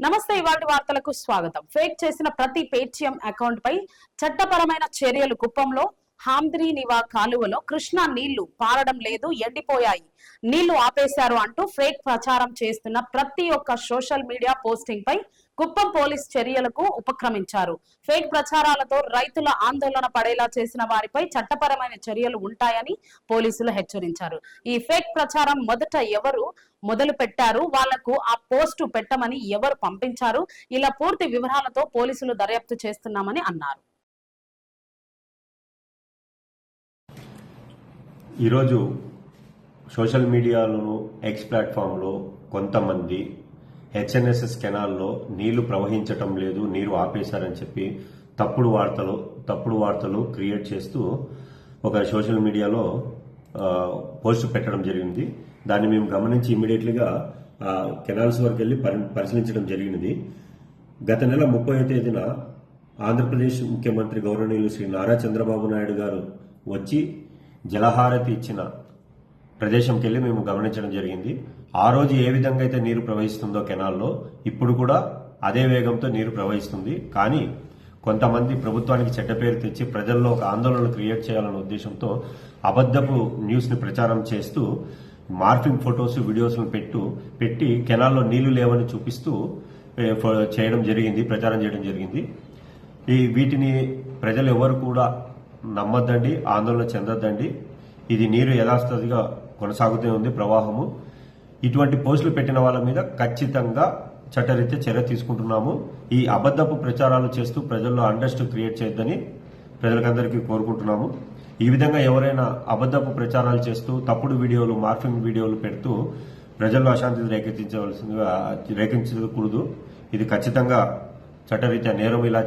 నమస్తే ఇవాళ వార్తలకు స్వాగతం. ఫేక్ చేసిన ప్రతి పేటిఎం అకౌంట్ పై చట్టపరమైన చర్యలు కుప్పంలో హాంద్రీ నివా కాలువలో కృష్ణా నీళ్ళు పారడం లేదు ఎండిపోయాయి. నీళ్ళు ఆపేశారు అంటూ ఫేక్ ప్రచారం చేస్తున్న ప్రతి ఒక్క సోషల్ మీడియా పోస్టింగ్ పై కుప్పం పోలీస్ చర్యలకు ఉపక్రమించారు. ఫేక్ ప్రచారాలతో రైతుల ఆందోళన పడేలా చేసిన వారిపై చట్టపరమైన చర్యలు ఉంటాయని పోలీసులు హెచ్చరించారు. ఈ ఫేక్ ప్రచారం మొదట ఎవరు మొదలు పెట్టారు? వాళ్ళకు ఆ పోస్టు పెట్టమని ఎవరు పంపించారు? ఇలా పూర్తి వివరాలతో పోలీసులు దర్యాప్తు చేస్తున్నామని అన్నారు. ఈరోజు సోషల్ మీడియాలోను ఎక్స్ ప్లాట్ఫామ్లో కొంతమంది హెచ్ఎన్ఎస్ఎస్ కెనాల్లో నీళ్ళు ప్రవహించటం లేదు నీరు ఆపేశారని చెప్పి తప్పుడు వార్తలు తప్పుడు వార్తలు క్రియేట్ చేస్తూ ఒక సోషల్ మీడియాలో పోస్ట్ పెట్టడం జరిగింది. దాన్ని మేము గమనించి ఇమీడియట్లీగా కెనాల్స్ వరకు వెళ్ళి పరి- పరిశీలించడం జరిగినది. గత నెల ముప్పై తేదీన ఆంధ్రప్రదేశ్ ముఖ్యమంత్రి గౌరవనీయులు శ్రీ నారా చంద్రబాబు నాయుడు గారు వచ్చి జలహారతి ఇచ్చిన ప్రదేశంకి వెళ్ళి మేము గమనించడం జరిగింది. ఆ రోజు ఏ విధంగా అయితే నీరు ప్రవహిస్తుందో కెనాల్లో ఇప్పుడు కూడా అదే వేగంతో నీరు ప్రవహిస్తుంది. కానీ కొంతమంది ప్రభుత్వానికి చెడ్డ పేరు తెచ్చి ప్రజల్లో ఒక ఆందోళన క్రియేట్ చేయాలనే ఉద్దేశంతో అబద్ధపు న్యూస్ని ప్రచారం చేస్తూ మార్ఫింగ్ ఫొటోస్ వీడియోస్ను పెట్టు పెట్టి కెనాల్లో నీళ్ళు లేవని చూపిస్తూ చేయడం జరిగింది ప్రచారం చేయడం జరిగింది. ఈ వీటిని ప్రజలు ఎవరు కూడా నమ్మద్దండి ఆందోళన చెందొద్దండి. ఇది నీరు యథాస్థితిగా కొనసాగుతూ ఉంది ప్రవాహము. ఇటువంటి పోస్టులు పెట్టిన వాళ్ళ మీద ఖచ్చితంగా చట్టరీత్యా చర్య తీసుకుంటున్నాము. ఈ అబద్ధపు ప్రచారాలు చేస్తూ ప్రజల్లో అండర్స్ట్ క్రియేట్ చేయొద్దని ప్రజలకందరికీ కోరుకుంటున్నాము. ఈ విధంగా ఎవరైనా అబద్ధపు ప్రచారాలు చేస్తూ తప్పుడు వీడియోలు మార్ఫింగ్ వీడియోలు పెడుతూ ప్రజల్లో అశాంతిని రేకెత్తించవలసిందిగా రేకెత్తించకూడదు. ఇది ఖచ్చితంగా చట్టరీత్యా నేరం ఇలా